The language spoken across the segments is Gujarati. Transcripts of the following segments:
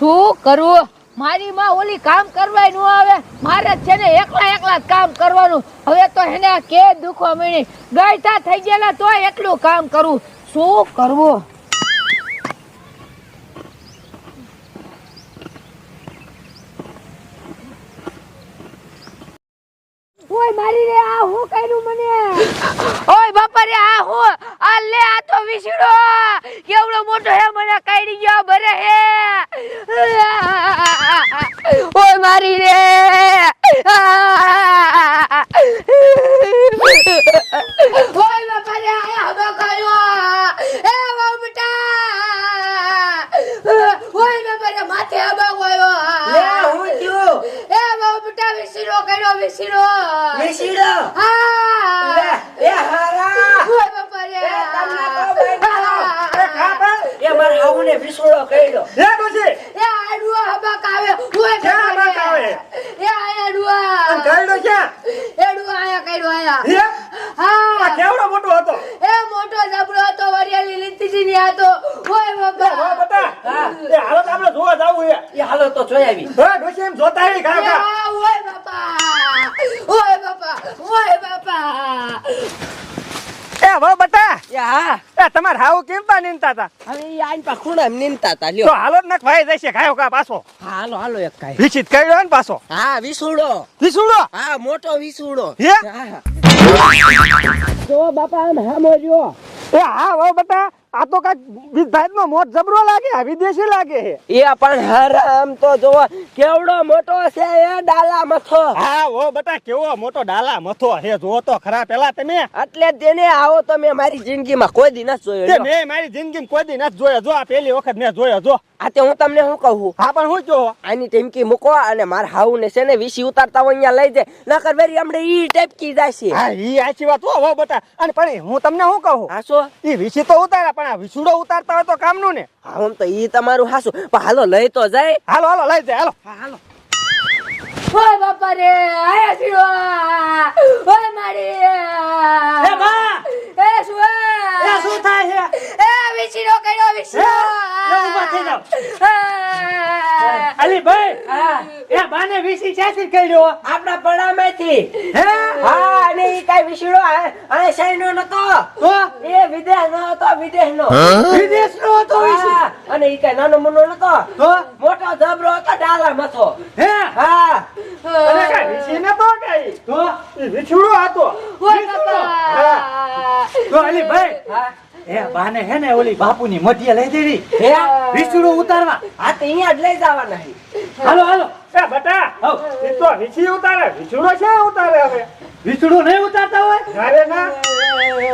શું કરવું? મારી માં ઓલી કામ કરવાયનું આવે. મારે છે ને એકલા એકલા કામ કરવાનું. હવે તો એને કે દુખો મળી ગાયતા થઈ ગયેલા તો એટલું કામ કરવું શું કરવું? ઓય મારી રે, આ હું કર્યું મને? ઓય બાપા રે, આ હું? આ લે આ તો વિસડો કેવડો મોટો હે, મને કાઢી ગયો બરે હે. ઓય, મારી રે ઓય બાપા રે આ હબો કર્યો એ બાપ બેટા ઓય બાપા રે માથે હબો ગયો લે હું થયું એ બાપ બેટા વિસડો કર્યો વિસડો વિસીડો લે હા એ હારા ઓય બાપા રે એ તમને તો બેઠો. અરે ખાપા એ મારા હાહુને વિસોડો કર્યો હે ડોશી એ આડુઆ હબક આવે ઓય ક્યાં હબક આવે? એ આયા આડુઆ અને ગાયડો ક્યાં એડુઆ આયા કઈડો આયા. હે? આ કેવડો મોટો હતો? એ મોટો જબડો હતો વરિયાળી લીધી ની હતો ઓય હો બાપા બટા હા. એ હાલો તો આપણે જોવા જાવું છે. એ હાલો તો જોઈ આવી. હે ડોશી એમ જોતા હે કા કા ઓય બાપા. ઓય બાપા. ઓય બાપા. એ હવે બટા એ હા. એ તમાર હાવ કેમ પા નીંદતા તા હવે આઈન પા ખૂણા નીમતા તા તો લ્યો. હાલો નખ ભાઈ જશે ખાયો કા પાછો? હાલો હાલો એક કાઈ. વિચિત કર્યો ને પાછો? હા વિસુડો. વિસુડો? હા મોટો વિસુડો. હે? હા જો બાપા આમ હામો જો એ હા હો બટા આ તો કાક વિભાત નો મોટ જબરો લાગે આ વિદેશી લાગે છે. એ પણ હરામ તો જો કેવડો મોટો છે એ ડાલા મથો. હા હો બટા કેવો મોટો ડાલા મથો હે જો તો ખરા પેલા તમે. એટલે તેને આવો તો મેં મારી જિંદગીમાં કોઈ દી નથી જોયો. મેં મારી જિંદગીમાં કોઈ દી ન જોયો. જો આ પહેલી વખત મેં જોયો જો. આ તે હું તમને શું કહું હા પણ હું જો આની ટેમકી મૂકો અને મારા હાઉ ને છે ને વીસી ઉતારતા હોય અહીંયા લઈ જાય. નકર વેરી હમણે ઈ ટેપકી જાય છે હા ઈ આછી વાત હો હો બટા. અને પણ હું તમને શું કહું હા શું? ઈ વીસી તો ઉતારા પણ આ વિસુડો ઉતારતા હોય તો કામનું ને? હા આમ તો ઈ તમારું હાસું. પણ હાલો લઈ તો જાય. હાલો હાલો લઈ જાય હાલો. હાલો. ઓય બાપા રે આયા છીડો ઓય મારી. એ બા! એ શું એ શું થાય છે? એ વિછીડો કર્યો એ ઊભા થઈ જાવ અલી ભાઈ હા. એ બાને વિસી ક્યાંથી કર્યો? આપણા પડામાંથી. હે? હા અને ઈ કઈ વિસડો અને સૈનો નતો. તો? એ વિદેશ નો હતો વિદેશ નો વિદેશ નો હતો વિસી? અને ઈ કઈ નાનો મુનો નતો. તો? મોટો જબરો હતો ડાલા મથો. હે? હા. અને કાંઈ વિસી નતો કાંઈ તો? વિછુડો હતો. ઓય. તો અલી ભાઈ. હે. એ બાને હે ને ઓલી બાપુની મઢીએ લઈ દેવી. હે? વિસુડો ઉતારવા. આ તો અહીંયા જ લઈ જવાના છે હાલો હાલો. એ બટા એ તો વિછી ઉતારે. વિછુડો છે ઉતારે હવે? વિછુડો નહીં ઉતારતા હોય? અરે ના.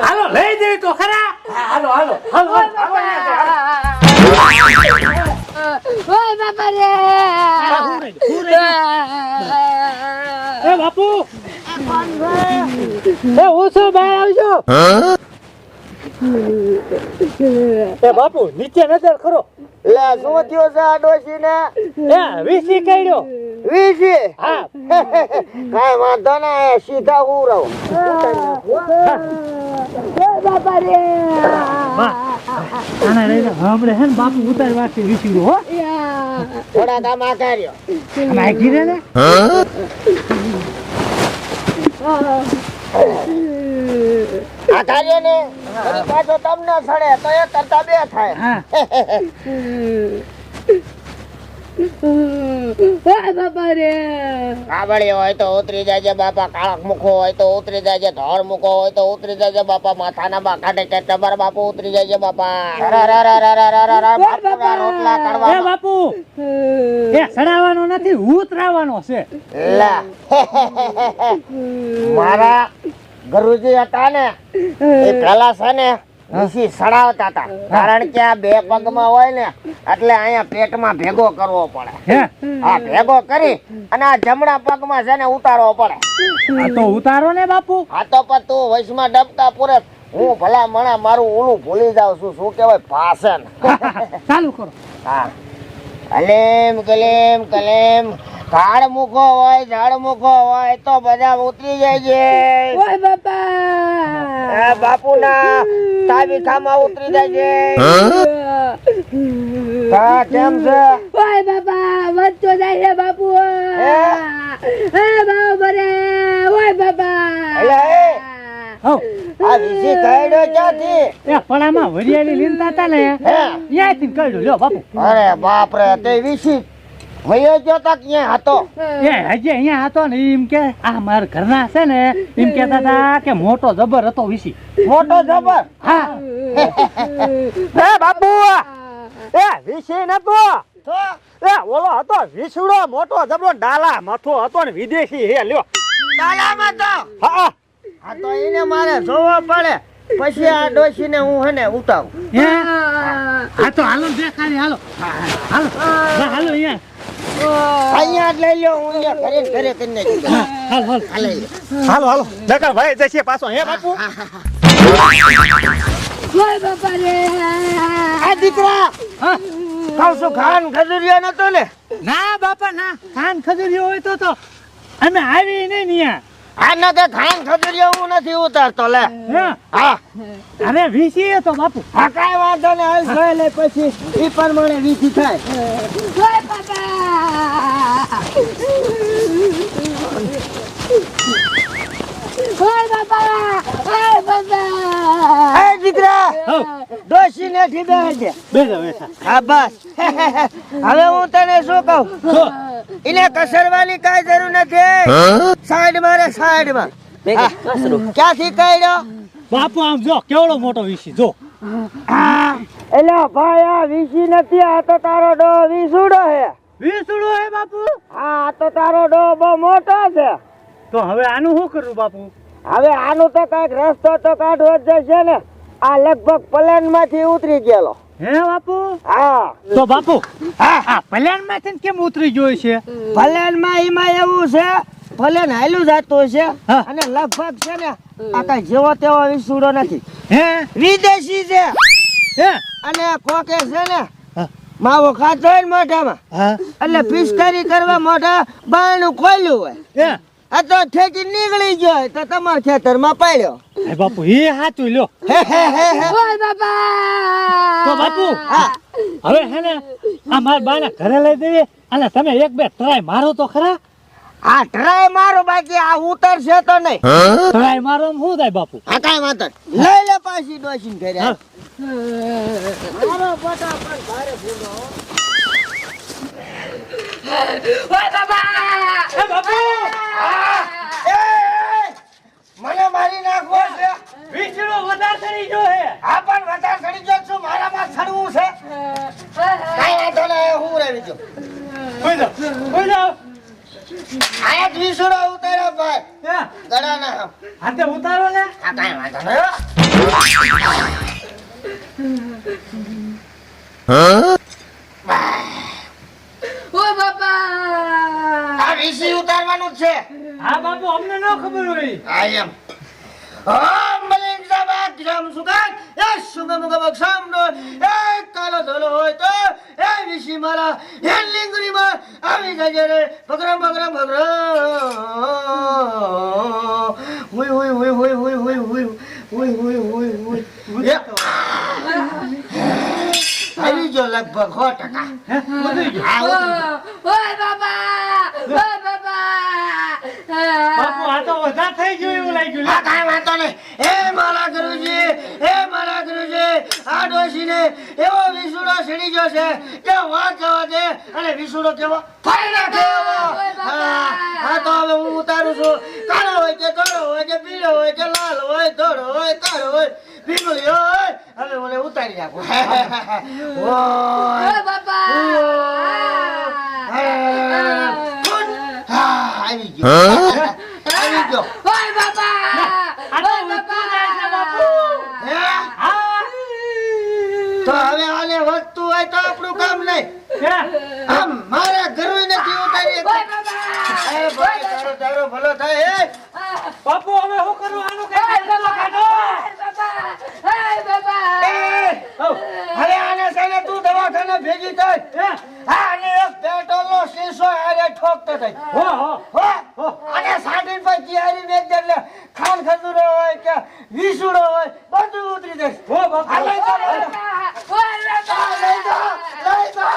હાલો લઈ દેવી તો ખરા. હાલો હાલો. હાલો ઓય બાપા રે હું રહી એ બાપુ. એ હું છું બહાર આવજો. એ બાપુ નીચે નજર કરો લે શું થયો છે આ ડોશી ને એ વીસી કર્યો. વીસી? હા. કઈ વાંધો ના સીધા હું રહો બાપા રે આના લઈને હમણે હે ને બાપુ ઉતારવા કે વીસીડો હો. થોડા કામ આ કર્યો અને આ ને? આ કર્યો ને ફરી ઉતરી જાય બાપા કાળક મુખો હોય તો ઉતરી જાય ધોળ બાપા માથાના બાકાટે કે બાપુ ઉતરી જાય બાપા. રોટલા કરવા બાપુ એ નથી ઉતરાવાનો છે. ગુરુજી હતા ને એ છે ને ઋષિ સડાવતા હતા. કારણ કે આ બે પગમાં હોય ને એટલે અહીંયા પેટમાં ભેગો કરવો પડે. આ ભેગો કરી અને આ જમણા પગમાં છે ને ઉતારવો પડે. આ તો ઉતારો ને બાપુ. આ તો પણ તું વૈશમાં ડબકા પૂરે. હું ભલા મણા મારું ઓલું ભૂલી જાઉં છું. શું કહેવાય? ભાષણ. ચાલુ કરો. હા. કલેમ કલેમ કલેમ. ઝાડ મૂકો હોય ઝાડ મૂકો હોય તો બધા ઉતરી જાય છે. ઓય બાપા! બાપુ બાપુના તાબી ખામાં ઉતરી જાય છે. કા કેમ છે? ઓય બાપા વધતો જાય છે બાપુ. હે? બાપુ બરે ઓય બાપા. અલા. આ વિસી ક્યાંથી? એ વરિયાળી ને ત્યાંથી લ્યો બાપુ. અરે બાપ રે તે વિસી વયો ગયો તા ક્યાં હતો? એ હજી અહીંયા હતો ને એમ કે આ મારા ઘરના છે ને. એમ કહેતા હતા કે મોટો જબર હતો વિશી મોટો જબર? હા. એ બાપુ એ વીસી નતો એ ઓલો હતો વિસુડો મોટો જબરો ડાલા મથો હતો ને વિદેશી હે લ્યો. તો? હા. આ તો એને મારે જોવો પડે. પછી આ ડોશીને હું હે ને ઉતારું હે? હા. તો હાલો દેખાડી હાલો. હાલો. હા, હાલો અહીંયા. અહીંયા જ લઈ લ્યો હું ઘરે ઘરે કરીને જઈશ. હાલો હાલો. આ લઈ હાલો હાલો. નકર ભાઈ જશે પાછો હે બાપુ? ઓય બાપા રે આ દીકરા કહું છું ખાન ખજૂરિયો નતો ને? ના બાપા ના. ખાન ખજુરિયો હોય તો તો અમે આવી નહીં ન્યા આના તે ખાન ખજૂરિયો હું નથી ઉતારતો લે. હે? હા. અરે વીસી તો બાપુ. આ કાંઈ વાંધો ને હાલ જોઈ લે પછી. ઈ પ્રમાણે વીસી થાય. જોય બાપા. હોય બાપા હોય બાપા એ દીકરા! હઉ નથી બેસે બેઠા બેઠા. હા બસ. હવે હું તને શું કહું? એને કસરવાની કાંઈ જરૂર નથી. સાઈડ મારે સાઈડમાં. ક્યાંથી કાઢ્યો? બાપુ આમ જો કેવડો મોટો વિશી જો. એટલે ભાઈ આ વિશી નથી આ તો તારો ડો વિસુડો હે. વિસુડો હે બાપુ? હા આ તો તારો ડો બહુ મોટો છે. તો હવે આનું શું કરું બાપુ? હવે આનું તો કંઈક રસ્તો તો કાઢવો જ જશે ને. આ લગભગ પ્લેનમાંથી ઉતરી ગયેલો. હે બાપુ? હા. તો બાપુ હા હા પ્લેનમાંથી કેમ ઉતરી ગયો છે? પ્લેનમાં એમાં એવું છે પ્લેન હાલ્યું જતું છે હા. અને લગભગ છે ને આ કઈ જેવો તેવો વિસુડો નથી. હે? વિદેશી છે. હે? અને કોકે છે ને માવો ખાતો હોય ને મોઢામાં. હા. એટલે પિસ્કારી કરવા મોઢા બારણું ખોલ્યું હોય. હે? આ તો ઠેકી નીકળી ગયો તો તમારા ખેતરમાં પાડ્યો. હે બાપુ એ હાચું લ્યો. હે હે હે હે. ઓય બાપા! તો બાપુ હા. હવે હે ને આ માર બાને ઘરે લઈ દેવી અને તમે એક બે ટ્રાય મારો તો ખરા? આ ટ્રાય મારો બાકી આ ઉતરશે તો નહીં. ટ્રાય મારો હું શું થાય બાપુ? આ કાઈ વાંધો લઈ લે પાછી ડોસીને ઘરે. મારો બટા ભારે ભૂંડો. ઓય બાપા હે બાપુ એ, એ, મને મારી નાખવો છે વીજળો વધારે ચડી ગયો હે આ પણ વધારે ચડી ગયો છું મારામાં ચડવું છે કાંઈ વાંધો ને હું રહી ગયો કોઈ દો કોઈ જાઓ આયા જ ઉતારો ભાઈ ગડા ના. હાથે ઉતારો ને આ કાંઈ વાંધો ને ઓય આ ઉતારવાનું છે હા બાપુ અમને ન ખબર હોય આઈ એમ ઓમ બલિંગ સબા ગ્રામ સુગાન એ શુભ મુખ બક્ષામ નો એ કાલો ધોલો હોય તો એ વિશી મારા એ લીંગરી માં આવી જજે રે ભગરામ ભગરામ ભગરામ હુય હુય હુય હુય ઉય હુય હુય હુય હુય હુય હુય એ આવી જો લગભગ સો ટકા ઓય બાપા ઓય બાપા બાપુ આ તો વધારે થઈ ગયું એવું લાગ્યું આ લે કાંઈ વાંધો નહીં. એ મારા ગુરુજી એ મારા ગુરુજી આ ડોશીને એવો વિસુડો સીડી ગયો છે કે વાત જવા દે અને વિસુડો કેવો? ફાઈ નાખે એવો હા હા તો હવે હું ઉતારું છું. કાળો હોય કે ધોળો હોય કે પીળો હોય કે લાલ હોય ધોળો હોય કાળો હોય પીગળી હોય હવે મને ઉતારી નાખું. બાપા આવી ગયો. ગયો ઓય બાપા! આ તો ઉતરી જાય છે બાપુ. હે? હા. તો હવે આને વધતું હોય તો આપણું કામ નહીં. આમ મારા ઘરું નથી ઉતારી ઓય બાપા! એ ભાઈ તારો તારો ભલો થાય એ બાપુ હવે શું કરું? આનું કે કાઢો? કાઢો બાપા! હે બાપા! હવે આને છે ને તું દવાખાને ભેગી થઈ. હા? આને એક પેટ્રોલ નો શીશો આરે ઠોકતો થઈ. હો હો. હો. અને સાડી પર ચિયારી મેં એટલે ખાન ખજૂરો હોય કે વીસુડો હોય બધું ઉતરી જશે. હો બાપા. લઈ જા લઈ જા લઈ જા લઈ જા